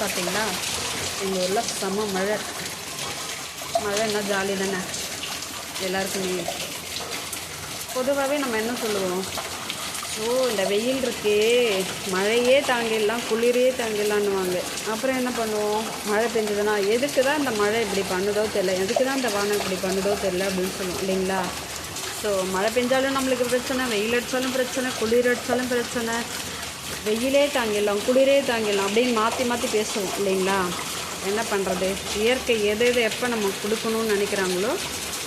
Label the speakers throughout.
Speaker 1: பார்த்தீங்களா எங்கள் ஊரில் செம்ம மழை. மழைன்னா ஜாலி தானே? எல்லாருக்குமே. பொதுவாகவே நம்ம என்ன சொல்லுவோம்? ஓ இந்த வெயில் இருக்கே. மழையே தாங்கிடலாம் குளிரே தாங்கிடலான்னுவாங்க. அப்புறம் என்ன பண்ணுவோம்? மழை பெஞ்சதுன்னா எதுக்கு தான் இந்த மழை இப்படி பண்ணுதோ தெரில எதுக்கு தான் இந்த வானம் இப்படி பண்ணுதோ தெரில அப்படின்னு சொல்லுவோம் இல்லைங்களா? ஸோ மழை பெஞ்சாலும் நம்மளுக்கு பிரச்சனை வெயில் அடித்தாலும் பிரச்சனை குளிர் அடித்தாலும் பிரச்சனை. வெயிலே தாங்கிடலாம் குளிரே தாங்கிடலாம் அப்படின்னு மாற்றி மாற்றி பேசுவோம் இல்லைங்களா? என்ன பண்ணுறது இயற்கை எது எது எப்போ நம்ம கொடுக்கணும்னு நினைக்கிறாங்களோ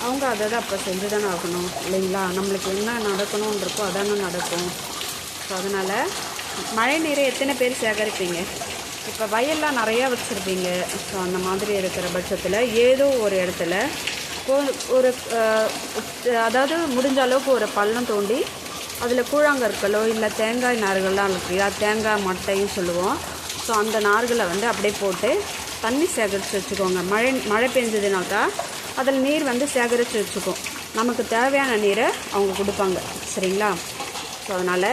Speaker 1: அவங்க அதை தான் அப்போ செஞ்சு தானே ஆகணும் இல்லைங்களா? நம்மளுக்கு என்ன நடக்கணும்னு இருக்கோ அதானே நடக்கும். ஸோ அதனால் மழை நீரை எத்தனை பேர் சேகரிப்பீங்க? இப்போ வயல்லாம் நிறையா வச்சுருப்பீங்க. ஸோ அந்த மாதிரி இருக்கிற பட்சத்தில் ஏதோ ஒரு இடத்துல ஒரு- ஒரு அதாவது முடிஞ்ச அளவுக்கு ஒரு பள்ளம் தோண்டி அதில் கூழாங்கற்களோ இல்லை தேங்காய் நார்கள்லாம் இருக்கு இல்லையா? தேங்காய் மட்டையும் சொல்லுவோம். ஸோ அந்த நார்களை வந்து அப்படியே போட்டு தண்ணி சேகரித்து வச்சுக்கோங்க. மழை மழை பெஞ்சதுனாக்கா அதில் நீர் வந்து சேகரித்து வச்சுக்கும். நமக்கு தேவையான நீரை அவங்க கொடுப்பாங்க. சரிங்களா? ஸோ அதனால்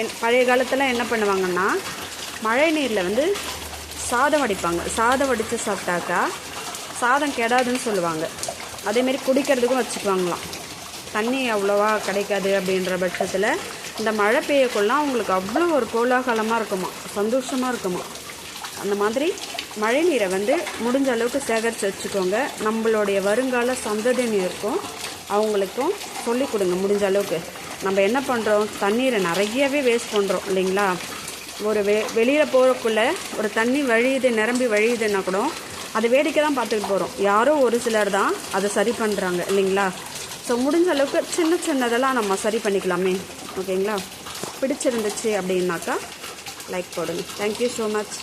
Speaker 1: என் பழைய காலத்தில் என்ன பண்ணுவாங்கன்னா மழை நீரில் வந்து சாதம் வடிப்பாங்க. சாதம் வடித்து சாப்பிட்டாக்கா சாதம் கெடாதுன்னு சொல்லுவாங்க. அதேமாரி குடிக்கிறதுக்கும் வச்சுக்குவாங்களாம். தண்ணி அவ்வளோவா கிடைக்காது அப்படின்ற பட்சத்தில் இந்த மழை பெய்யக்குள்ளலாம் அவங்களுக்கு அவ்வளோ ஒரு கோலாகலமாக இருக்குமா சந்தோஷமாக இருக்குமா? அந்த மாதிரி மழை நீரை வந்து முடிஞ்ச அளவுக்கு சேகரித்து வச்சுக்கோங்க. நம்மளுடைய வருங்கால சந்ததியினருக்கும் அவங்களுக்கும் சொல்லிக் கொடுங்க முடிஞ்ச அளவுக்கு. நம்ம என்ன பண்ணுறோம் தண்ணீரை நிறையவே வேஸ்ட் பண்ணுறோம் இல்லைங்களா? ஒரு வெ வெளியில் போகிறக்குள்ளே ஒரு தண்ணி வழியுது நிரம்பி வழியுதுன்னா கூட அதை வேடிக்கை தான் பார்த்துட்டு போகிறோம் யாரோ ஒரு சிலர் தான் அதை சரி பண்ணுறாங்க இல்லைங்களா? ஸோ முடிஞ்ச அளவுக்கு சின்ன சின்னதெல்லாம் நம்ம சரி பண்ணிக்கலாமே. ஓகேங்களா பிடிச்சிருந்துச்சு அப்படின்னாக்கா லைக் போடுங்க. Thank you so much